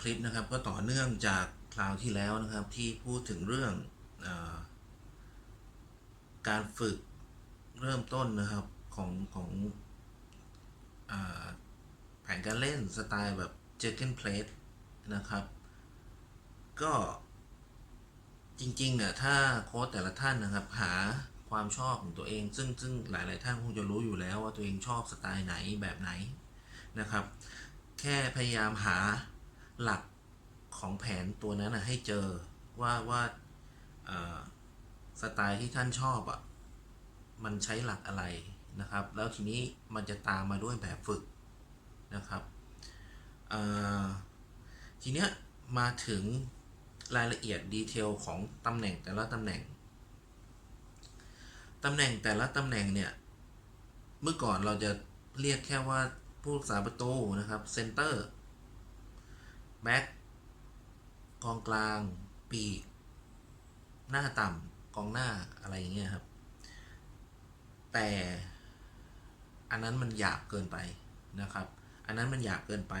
คลิปนะครับ ก็ต่อเนื่องจากคราวที่แล้วนะครับที่พูดถึงเรื่องอการฝึกเริ่มต้นนะครับของของอแผนการเล่นสไตล์แบบเจอเกนเพลสนะครับ ก็จริงๆเนี่ยถ้าโค้ชแต่ละท่านนะครับ หาความชอบของตัวเอง ซึ่งซึ่งหลายๆท่านคงจะรู้อยู่แล้วว่าตัวเองชอบสไตล์ไหนแบบไหนนะครับ แค่พยายามหา หลักของแผนตัวนั้นนะให้เจอว่าว่าสไตล์ที่ท่านชอบอะ่ะมันใช้หลักอะไรนะครับ แล้วทีนี้มันจะตามมาด้วยแบบฝึกนะครับทีเนี้ยมาถึงรายละเอียดดีเทลของตำแหน่งแต่ละตำแหน่งตำแหน่งแต่ละตำแหน่งเนี่ยเมื่อก่อนเราจะเรียกแค่ว่าผู้รักษาประตูนะครับเซนเตอร์ แบ็กกองกลาง ปีก หน้าต่ำกองหน้าอะไรอย่างเงี้ยครับ แต่อันนั้นมันหยาบเกินไปนะครับ อันนั้นมันหยาบเกินไป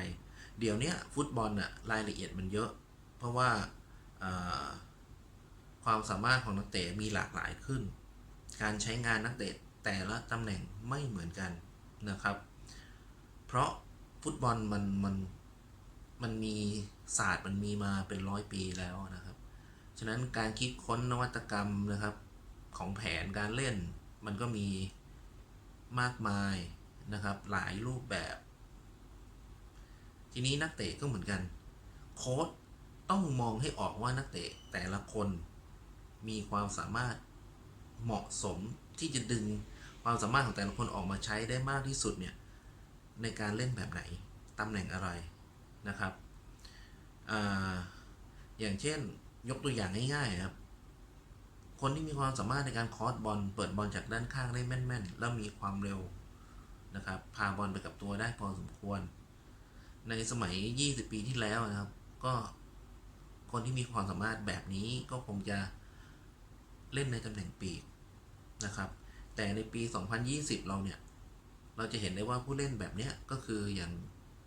เดี๋ยวนี้ฟุตบอลอะรายละเอียดมันเยอะ เพราะว่าความสามารถของนักเตะมีหลากหลายขึ้น การใช้งานนักเตะแต่ละตำแหน่งไม่เหมือนกันนะครับ เพราะฟุตบอลมันมัน มันมีศาสตร์มันมีมาเป็นร้อยปีแล้วนะครับ ฉะนั้นการคิดค้นนวัตกรรมนะครับ ของแผนการเล่น มันก็มีมากมายนะครับ หลายรูปแบบ ทีนี้นักเตะก็เหมือนกัน โค้ชต้องมองให้ออกว่านักเตะแต่ละคนมีความสามารถเหมาะสมที่จะดึงความสามารถของแต่ละคนออกมาใช้ได้มากที่สุดเนี่ยในการเล่นแบบไหน ตำแหน่งอะไร นะครับออย่างเช่นยกตัวอย่างง่ายๆครับ คนที่มีความสามารถในการคอร์สบอลเปิดบอลจากด้านข้างได้แม่นๆ แล้วมีความเร็วนะครับพาบอลไปกับตัวได้พอสมควร ในสมัย 20 ปีที่แล้วนะครับ ก็คนที่มีความสามารถแบบนี้ก็คงจะเล่นในตำแหน่งปีกนะครับ แต่ในปี 2020 เราเนี่ย เราจะเห็นได้ว่าผู้เล่นแบบนี้ก็คืออย่าง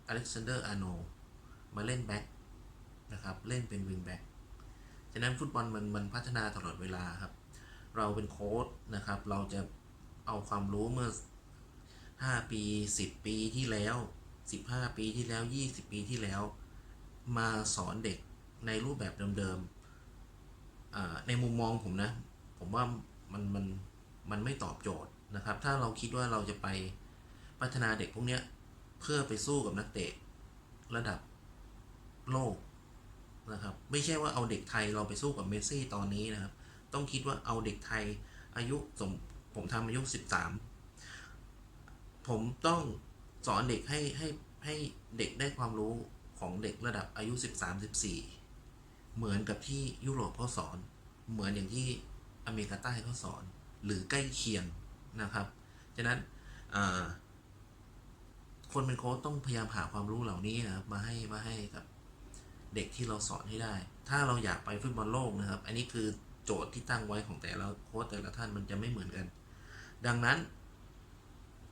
อเล็กซานเดอร์อาร์โน มาเล่นแบ็คนะครับเล่นเป็นวิงแบ็คฉะนั้นฟุตบอลมันมันพัฒนาตลอดเวลาครับ เราเป็นโค้ชนะครับ เราจะเอาความรู้เมื่อ 5 ปี 10 ปีที่แล้ว 15 ปีที่แล้ว 20 ปีที่แล้ว มาสอนเด็กในรูปแบบเดิมๆในมุมมองผมนะ ผมว่ามันมันมันไม่ตอบโจทย์นะครับ ถ้าเราคิดว่าเราจะไปพัฒนาเด็กพวกเนี้ยเพื่อไปสู้กับนักเตะระดับ โลกนะครับ ไม่ใช่ว่าเอาเด็กไทยเราไปสู้กับเมสซี่ตอนนี้นะครับ ต้องคิดว่าเอาเด็กไทยอายุสมผมทำอายุ 13 ผมต้องสอนเด็กให้ให้ให้เด็กได้ความรู้ของเด็กระดับอายุ 13-14 เหมือนกับที่ยุโรปเขาสอน เหมือนอย่างที่อเมริกาใต้เขาสอน หรือใกล้เคียงนะครับ ฉะนั้นคนเป็นโค้ชต้องพยายามหาความรู้เหล่านี้นะครับมาให้มาให้กับ เด็กที่เราสอนให้ได้ ถ้าเราอยากไปฟุตบอลโลกนะครับ อันนี้คือโจทย์ที่ตั้งไว้ของแต่ละโค้ชแต่ละท่านมันจะไม่เหมือนกัน ดังนั้น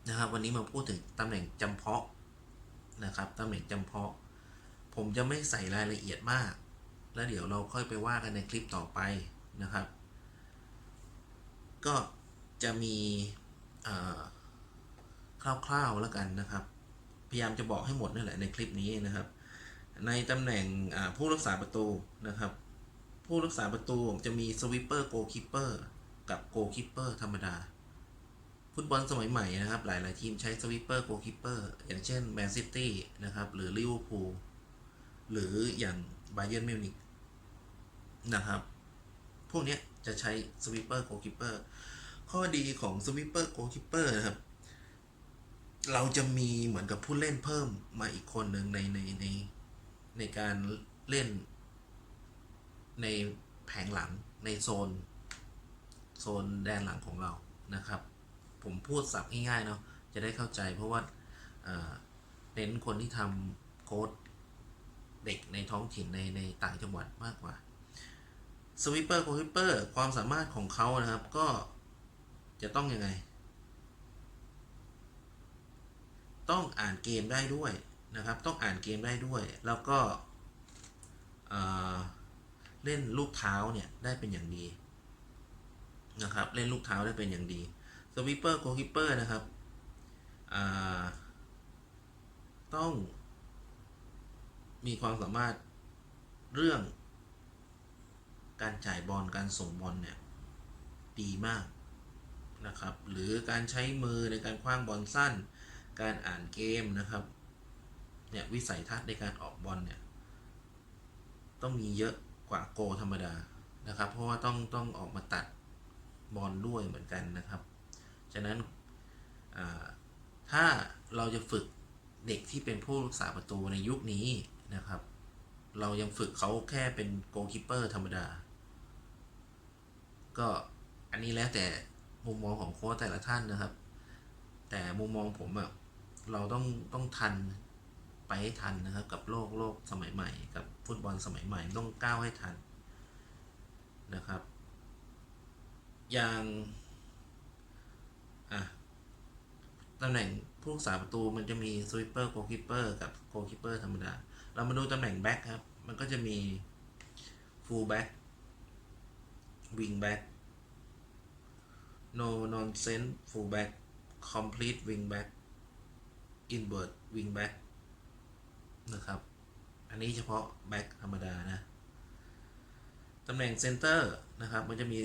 นะครับ วันนี้มาพูดถึงตำแหน่งจำเพาะนะครับตำแหน่งจำเพาะ ผมจะไม่ใส่รายละเอียดมาก แล้วเดี๋ยวเราค่อยไปว่ากันในคลิปต่อไปนะครับ ก็จะมีคร่าวๆแล้วกันนะครับ พยายามจะบอกให้หมดนั่นแหละในคลิปนี้นะครับ ในตำแหน่งผู้รักษาประตูนะครับ ผู้รักษาประตูจะมีสวิปเปอร์โกคิปเปอร์กับโกคิปเปอร์ธรรมดา ฟุตบอลสมัยใหม่นะครับ หลาย ๆ ทีมใช้สวิปเปอร์โกคิปเปอร์อย่างเช่นแมนซิตี้นะครับ หรือลิเวอร์พูลหรืออย่างไบเ e ร์นมิวนิกนะครับ พวกนี้จะใช้สวิปเปอร์โกคิปเปอร์ข้อดีของสวิปเปอร์โกคิปเปอร์นะครับเราจะมีเหมือนกับผู้เล่นเพิ่มมาอีกคนหนึ่งในในใน ในการเล่น ในแผงหลังในโซน โซนแดนหลังของเรานะครับ ผมพูดสับง่ายๆเนาะจะได้เข้าใจเพราะว่าเน้นคนที่ทำโค้ดเด็กในท้องถิ่นในในต่างจังหวัดมากกว่าสวิปเปอร์โกคิปเปอร์ความสามารถของเขานะครับก็จะต้องยังไง ต้องอ่านเกมได้ด้วย นะครับ ต้องอ่านเกมได้ด้วย แล้วก็เเล่นลูกเท้าเนี่ยได้เป็นอย่างดีนะครับ เล่นลูกเท้าได้เป็นอย่างดีสวิปเปอร์โกคิปเปอร์นะครับต้องมีความสามารถเรื่องการจ่ายบอลการส่งบอลเนี่ยดีมากนะครับ หรือการใช้มือในการคว้างบอลสั้น การอ่านเกมนะครับ เนี่ยวิสัยทัศน์ในการออกบอลเนี่ยต้องมีเยอะกว่าโกธรรมดานะครับ เพราะว่าต้องต้องออกมาตัดบอลด้วยเหมือนกันนะครับ ฉะนั้นถ้าเราจะฝึกเด็กที่เป็นผู้รักษาประตูในยุคนี้นะครับ เรายังฝึกเขาแค่เป็นโกลคิปเปอร์ธรรมดา ก็อันนี้แล้วแต่มุมมองของโค้ชแต่ละท่านนะครับ แต่มุมมองผมอะเราต้องต้องทัน ไปให้ทันนะครับ กับโลกโลกสมัยใหม่ กับฟุตบอลสมัยใหม่ต้องก้าวให้ทันนะครับ อย่างอะตำแหน่งผู้รักษาประตูมันจะมีสวิปเปอร์โกคิปเปอร์กับโกคิปเปอร์ธรรมดา เรามาดูตำแหน่งแบ็คครับ มันก็จะมีฟูลแบ็ควิงแบ็ค no nonsense full back complete wing back invert wing back น นะครับ อันนี้เฉพาะแบ็คธรรมดานะ ตำแหน่งเซนเตอร์นะครับ มันจะมี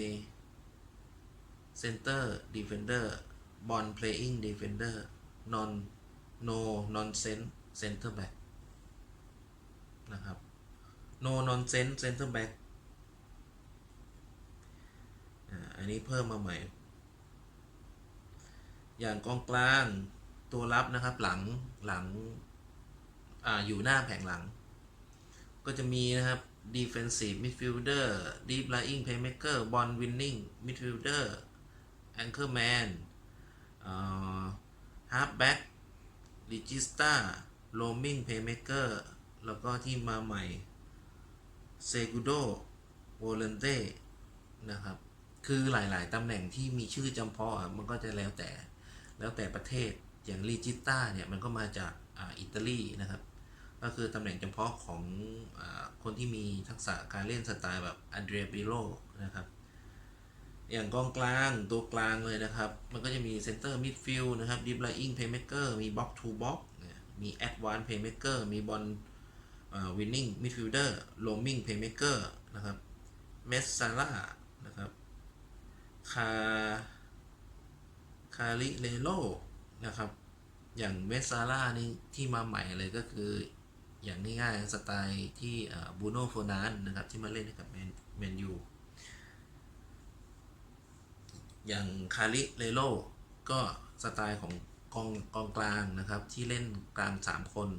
เซนเตอร์ดีเฟนเดอร์บอล playing defender non no nonsense center back นะครับ no nonsense center back อันนี้เพิ่มมาใหม่ อย่างกองกลางตัวรับนะครับหลังหลัง ออยู่หน้าแผงหลัง ก็จะมีนะครับ defensive midfielder deep lying playmaker ball winning midfielder anchorman halfback regista roaming playmaker แล้วก็ที่มาใหม่ segudo volante นะครับ คือหลาย ๆ ตำแหน่งที่มีชื่อจำเพาะมันก็จะแล้วแต่ แล้วแต่ประเทศ อย่างลีจิต้าเนี่ย มันก็มาจากออิตาลีนะครับ ก็คือตำแหน่งจำเพาะของอคนที่มีทักษะการเล่นสไตล์แบบอันเดรียปิโลนะครับ อย่างกองกลางตัวกลางเลยนะครับ มันก็จะมีเซนเตอร์มิดฟิลด์นะครับดิฟไลอิงเพย์เมเกอร์มีบ็อกทูบ็อกมีแอดวานซ์เพย์เมเกอร์มีบอลวินนิ่งมิดฟิลเดอร์โลมิงเพย์เมเกอร์นะครับเมสซาร่านะครับคาคาริเลโลนะครับ อย่างเมสซาร่านี่ที่มาใหม่เลยก็คือ อย่างง่ายๆสไตล์ที่บูโน่โฟนานนะครับที่มาเล่นให้กับแมนแมนยูอย่างคาริเลโลก็สไตล์ของกองกองกลางนะครับที่เล่นกลาง 3 คน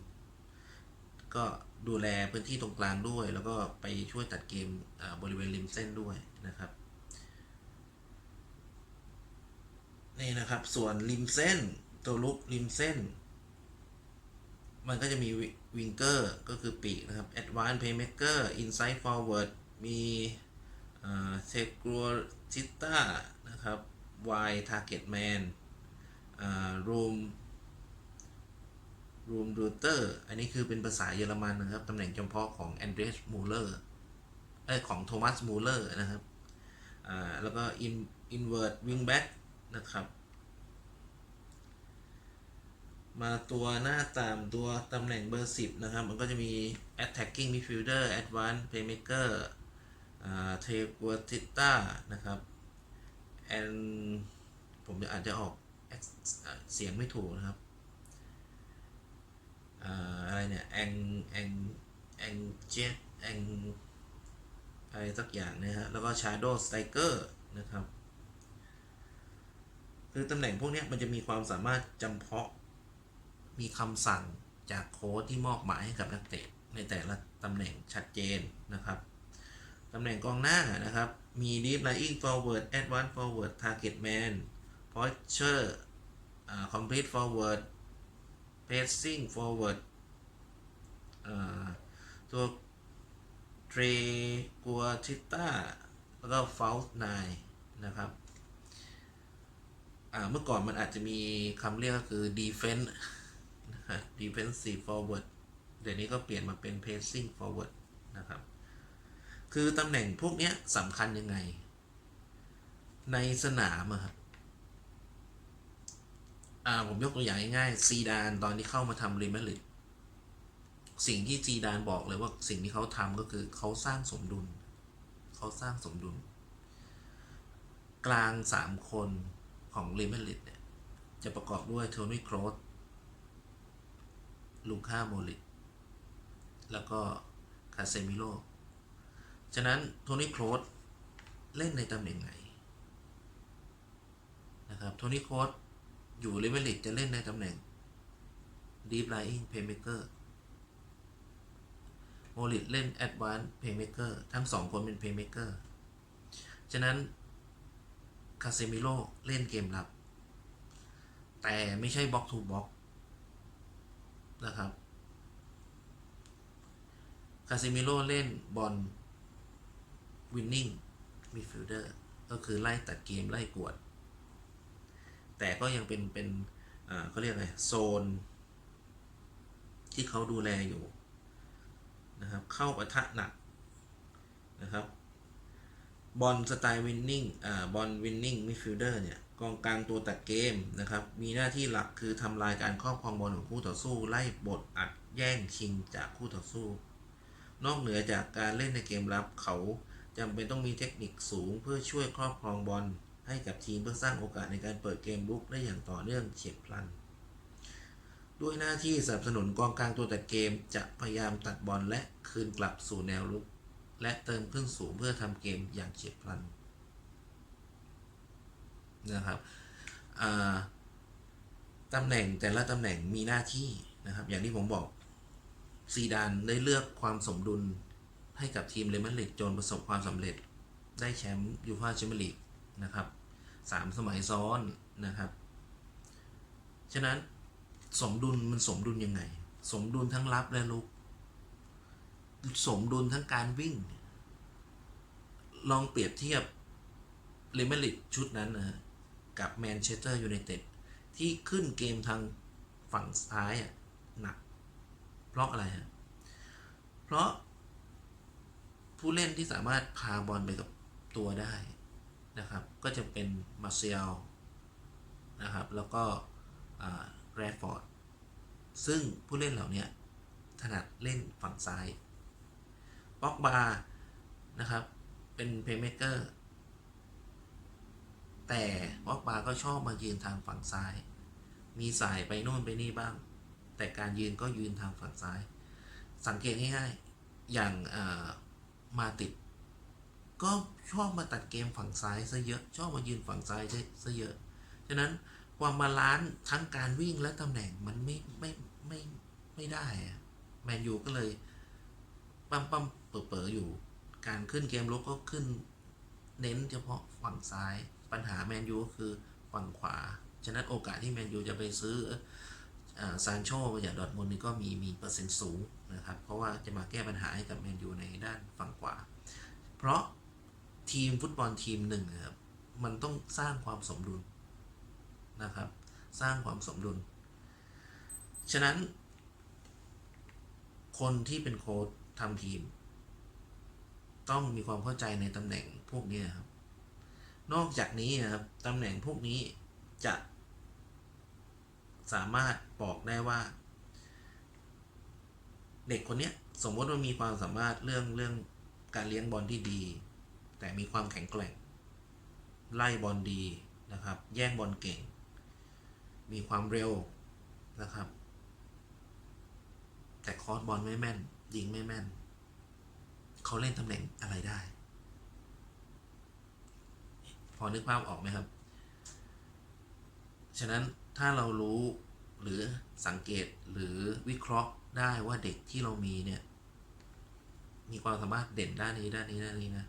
ก็ดูแลพื้นที่ตรงกลางด้วย แล้วก็ไปช่วยตัดเกมบริเวณริมเส้นด้วยนะครับนี่นะครับส่วนริมเส้นตัวลุกริมเส้น มันก็จะมี วิงเกอร์ก็คือปีกนะครับ Advanced Playmaker Inside Forward มีเทกัวซิต้านะครับ Wide Target Man อ่า Room Room Router อันนี้คือเป็นภาษาเยอรมันนะครับ ตำแหน่งจำเพาะของแอนเดรสมูเลอร์เอ้ของโทมัสมูเลอร์นะครับอ่าแล้วก็ in invert wing back นะครับ มาตัวหน้าตามตัวตำแหน่งเบอร์ 10 นะครับ มันก็จะมี attacking midfielder advanced playmaker อ่า t e g u a t i t a นะครับ and ผมจะอาจจะออกเสียงไม่ถูกนะครับอ่าอะไรเนี่ย ang ang ang jet ang อะไรสักอย่างนะฮะ แล้วก็ shadow striker นะครับ คือตำแหน่งพวกนี้มันจะมีความสามารถจำเพาะ มีคำสั่งจากโค้ชที่มอบหมายให้กับนักเตะในแต่ละตำแหน่งชัดเจนนะครับตำแหน่งกองหน้านะครับ มี deep lying forward advanced forward target man posture อ่า complete forward pacing forward อ่าตัว t r e g u a t i t a แล้วก็ false nine นะครับเมื่อก่อนมันอาจจะมีคำเรียกก็คือ defense defensive forward เดี๋ยวนี้ก็เปลี่ยนมาเป็น pacing forward นะครับ คือตำแหน่งพวกนี้สำคัญยังไง ในสนามอะครับอ่าผมยกตัวอย่างง่ายๆซีดานตอนที่เข้ามาทำเรมาริดสิ่งที่ซีดานบอกเลยว่าสิ่งที่เขาทำก็คือเขาสร้างสมดุล เขาสร้างสมดุล กลางสามคนของเรมาริดเนี่ยจะประกอบด้วยโทนี่โครส ลูค่าโมลิตแล้วก็คาเซมิโลฉะนั้นโทนี่โครสเล่นในตำแหน่งไหนนะครับโทนี่โครสอยู่เรอัลมาดริดจะเล่นในตำแหน่ง Deep Lying Playmaker โมลิตเล่น Advanced Playmaker ทั้งสองคนเป็น Playmaker ฉะนั้นคาเซมิโลเล่นเกมรับ แต่ไม่ใช่บล็อกทูบล็อก นะครับคาซิมิโ o เล่นบอลวินนิ่งมิดฟิลเดอร์ก็คือไล่ตัดเกมไล่กวด แต่ก็ยังเป็นเป็นอ่าเขาเรียกไงโซน ที่เขาดูแลอยู่นะครับเข้าปะทะหนักนะครับบอลสไตล์วินนิ่งอ่าบอลวินนิ่งมิดฟิลเดอร์เนี่ย กองกลางตัวตัดเกมนะครับ มีหน้าที่หลักคือทำลายการครอบครองบอลของคู่ต่อสู้ ไล่บทอัดแย่งชิงจากคู่ต่อสู้ นอกเหนือจากการเล่นในเกมรับเขาจำเป็นต้องมีเทคนิคสูงเพื่อช่วยครอบครองบอลให้กับทีมเพื่อสร้างโอกาสในการเปิดเกมลุกได้อย่างต่อเนื่องเฉียบพลัน ด้วยหน้าที่สนับสนุนกองกลางตัวตัดเกมจะพยายามตัดบอลและคืนกลับสู่แนวลุก และเติมขึ้นสูงเพื่อทำเกมอย่างเฉียบพลัน นะครับตำแหน่งแต่ละตำแหน่งมีหน้าที่นะครับ อย่างที่ผมบอกซีดานได้เลือกความสมดุลให้กับทีมเรอัลมาดริดจนประสบความสำเร็จได้แชมป์ยูฟ่าแชมเปี้ยนลีกนะครับสามสมัยซ้อนนะครับ ฉะนั้นสมดุลมันสมดุลยังไง สมดุลทั้งรับและลุก สมดุลทั้งการวิ่ง ลองเปรียบเทียบเรอัลมาดริดชุดนั้นนะฮะ กับแมนเชสเตอร์ยูไนเต็ดที่ขึ้นเกมทางฝั่งซ้ายอะหนัก เพราะอะไรฮะ เพราะผู้เล่นที่สามารถพาบอลไปกับตัวได้นะครับ ก็จะเป็นมาเซียลนะครับ แล้วก็แรดฟอร์ด ซึ่งผู้เล่นเหล่านี้ถนัดเล่นฝั่งซ้ายบ็อกบาร์นะครับ เป็นเพย์เมเกอร์ แต่บ็อกบาก็ชอบมายืนทางฝั่งซ้าย มีสายไปโน่นไปนี่บ้าง แต่การยืนก็ยืนทางฝั่งซ้าย สังเกตง่ายๆ อย่างมาติด ก็ชอบมาตัดเกมฝั่งซ้ายซะเยอะ ชอบมายืนฝั่งซ้ายซะเยอะ ฉะนั้นความบาลานซ์ทั้งการวิ่งและตำแหน่งมันไม่ไม่ไม่ไม่ได้แมนยูก็เลยปั๊มปั๊มเป๋อเป๋ออยู่ การขึ้นเกมลุกก็ขึ้นเน้นเฉพาะฝั่งซ้าย ปัญหาแมนยูก็คือฝั่งขวา ฉะนั้นโอกาสที่แมนยูจะไปซื้อซานโชมาจากดอทมุนนี่ก็มีมีเปอร์เซ็นต์สูงนะครับ เพราะว่าจะมาแก้ปัญหาให้กับแมนยูในด้านฝั่งขวา เพราะทีมฟุตบอลทีมหนึ่งครับมันต้องสร้างความสมดุลนะครับ สร้างความสมดุล ฉะนั้น คนที่เป็นโค้ชทำทีม ต้องมีความเข้าใจในตำแหน่งพวกนี้ครับ นอกจากนี้ครับตำแหน่งพวกนี้จะสามารถบอกได้ว่า เด็กคนนี้สมมติว่ามีความสามารถเรื่องเรื่องการเลี้ยงบอลที่ดี แต่มีความแข็งแกร่ง ไล่บอลดีนะครับ แย่งบอลเก่ง มีความเร็วนะครับ แต่คอร์สบอลไม่แม่นยิงไม่แม่น เขาเล่นตำแหน่งอะไรได้ พอนึกภาพออกไหมครับ ฉะนั้นถ้าเรารู้หรือสังเกตหรือวิเคราะห์ได้ว่าเด็กที่เรามีเนี่ย มีความสามารถเด่นด้านนี้ด้านนี้ด้านนี้นะ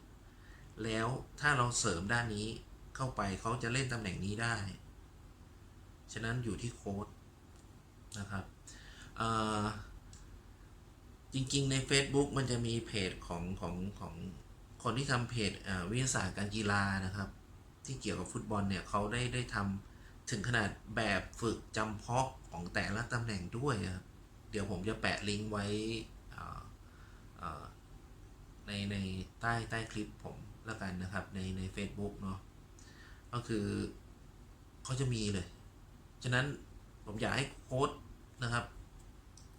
แล้วถ้าเราเสริมด้านนี้เข้าไปเขาจะเล่นตำแหน่งนี้ได้ ฉะนั้นอยู่ที่โค้ดนะครับจริงๆ ใน Facebook มันจะมีเพจของของของคนที่ทำเพจวิทยาศาสตร์การกีฬานะครับ ที่เกี่ยวกับฟุตบอลเนี่ยเขาได้ได้ทำถึงขนาดแบบฝึกจำเพาะของแต่ละตำแหน่งด้วยครับเดี๋ยวผมจะแปะลิงก์ไว้ในในใต้ใต้คลิปผมแล้วกันนะครับ ในใน Facebook เนาะก็คือเขาจะมีเลย ฉะนั้นผมอยากให้โค้ชนะครับ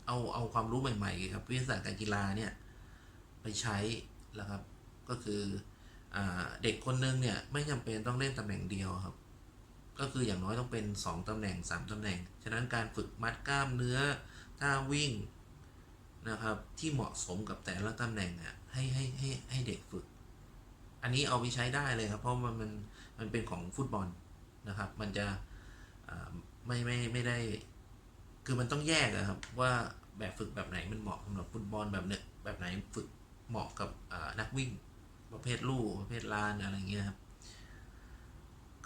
เอาเอาความรู้ใหม่ๆเกี่ยวกับวิทยาศาสตร์การกีฬาเนี่ย ไปใช้นะครับ ก็คือ เด็กคนนึงเนี่ยไม่จำเป็นต้องเล่นตำแหน่งเดียวครับ ก็คืออย่างน้อยต้องเป็น 2ตำแหน่ง 3ตำแหน่ง ฉะนั้นการฝึกมัดกล้ามเนื้อท่าวิ่งนะครับที่เหมาะสมกับแต่ละตำแหน่งอะให้ให้ให้ให้เด็กฝึก อันนี้เอาไปใช้ได้เลยครับ เพราะมันมันมันเป็นของฟุตบอลนะครับ มันจะไม่ไม่ไม่ได้ คือมันต้องแยกอะครับว่าแบบฝึกแบบไหนมันเหมาะสำหรับฟุตบอลแบบเนี้ยแบบไหนฝึกเหมาะกับนักวิ่ง ประเภทลู่ประเภทลานอะไรเงี้ยครับ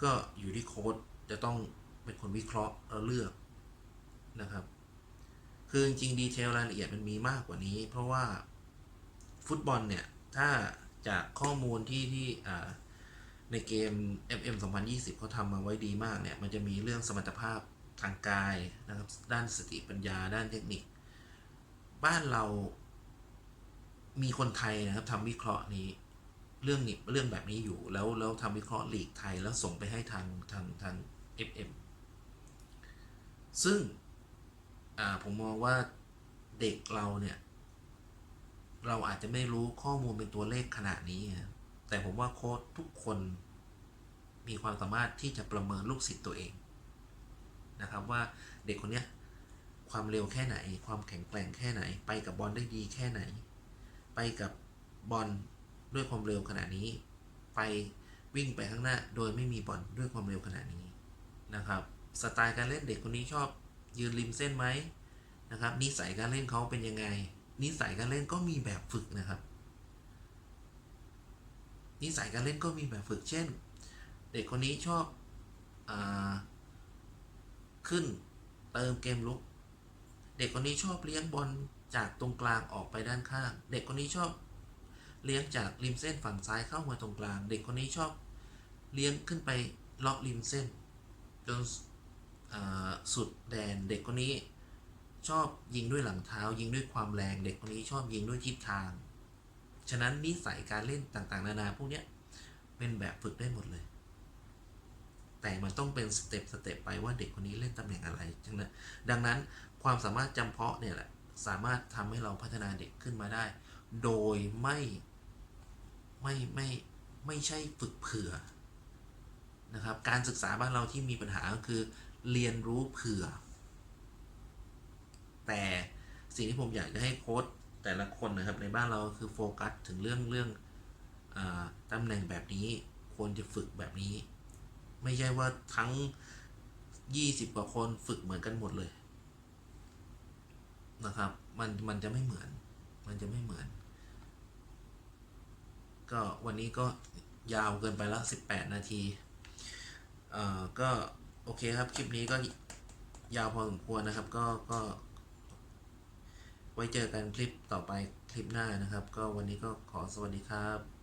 ก็อยู่ที่โค้ดจะต้องเป็นคนวิเคราะห์แล้วเลือกนะครับ คือจริงๆดีเทลรายละเอียดมันมีมากกว่านี้ เพราะว่าฟุตบอลเนี่ย ถ้าจากข้อมูลที่ที่ในเกม FM 2020เขาทำมาไว้ดีมากเนี่ย มันจะมีเรื่องสมรรถภาพทางกายนะครับ ด้านสติปัญญาด้านเทคนิค บ้านเรามีคนไทยนะครับทำวิเคราะห์นี้ เรื่องนี้เรื่องแบบนี้อยู่ แล้วแล้วทำวิเคราะห์ลีกไทยแล้วส่งไปให้ทางทางทาง FM ซึ่งผมมองว่าเด็กเราเนี่ย เราอาจจะไม่รู้ข้อมูลเป็นตัวเลขขนาดนี้ แต่ผมว่าโค้ชทุกคนมีความสามารถที่จะประเมินลูกศิษย์ตัวเองนะครับว่าเด็กคนเนี้ยความเร็วแค่ไหน ความแข็งแกร่งแค่ไหน ไปกับบอลได้ดีแค่ไหน ไปกับบอล ด้วยความเร็วขนาดนี้ ไปวิ่งไปข้างหน้า โดยไม่มีบอลด้วยความเร็วขนาดนี้นะครับ สไตล์การเล่นเด็กคนนี้ชอบยืนริมเส้นไหมนะครับ นิสัยการเล่นเขาเป็นยังไง นิสัยการเล่นก็มีแบบฝึกนะครับ นิสัยการเล่นก็มีแบบฝึก เช่น เด็กคนนี้ชอบอขึ้นเติมเกมลุก เด็กคนนี้ชอบเลี้ยงบอลจากตรงกลางออกไปด้านข้าง เด็กคนนี้ชอบ เลี้ยงจากริมเส้นฝั่งซ้ายเข้ามาตรงกลาง เด็กคนนี้ชอบเลี้ยงขึ้นไปเลาะริมเส้น จนสุดแดนเด็กคนนี้ชอบยิงด้วยหลังเท้า ยิงด้วยความแรงเด็กคนนี้ชอบยิงด้วยทิศทาง ฉะนั้นนิสัยการเล่นต่างๆ นานาพวกนี้เป็นแบบฝึกได้หมดเลย แต่มันต้องเป็นสเต็ปสเต็ปไปว่าเด็กคนนี้เล่นตำแหน่งอะไรดังนั้นดังนั้นความสามารถจำเพาะเนี่ยแหละสามารถทำให้เราพัฒนาเด็กขึ้นมาได้ โดยไม่ ไม่ไม่ไม่ใช่ฝึกเผื่อนะครับการศึกษาบ้านเราที่มีปัญหาก็คือเรียนรู้เผื่อ แต่สิ่งที่ผมอยากจะให้โค้ชแต่ละคนนะครับในบ้านเราคือโฟกัสถึงเรื่องเรื่องอตำแหน่งแบบนี้ควรจะฝึกแบบนี้ ไม่ใช่ว่าทั้ง 20 กว่าคนฝึกเหมือนกันหมดเลยนะครับ มันมันจะไม่เหมือน มันจะไม่เหมือน ก็วันนี้ก็ยาวเกินไปแล้ว18 นาทีเอ่อก็โอเคครับ คลิปนี้ก็ยาวพอสมควรนะครับ ก็ก็ ไว้เจอกันคลิปต่อไปคลิปหน้านะครับ ก็วันนี้ก็ขอสวัสดีครับ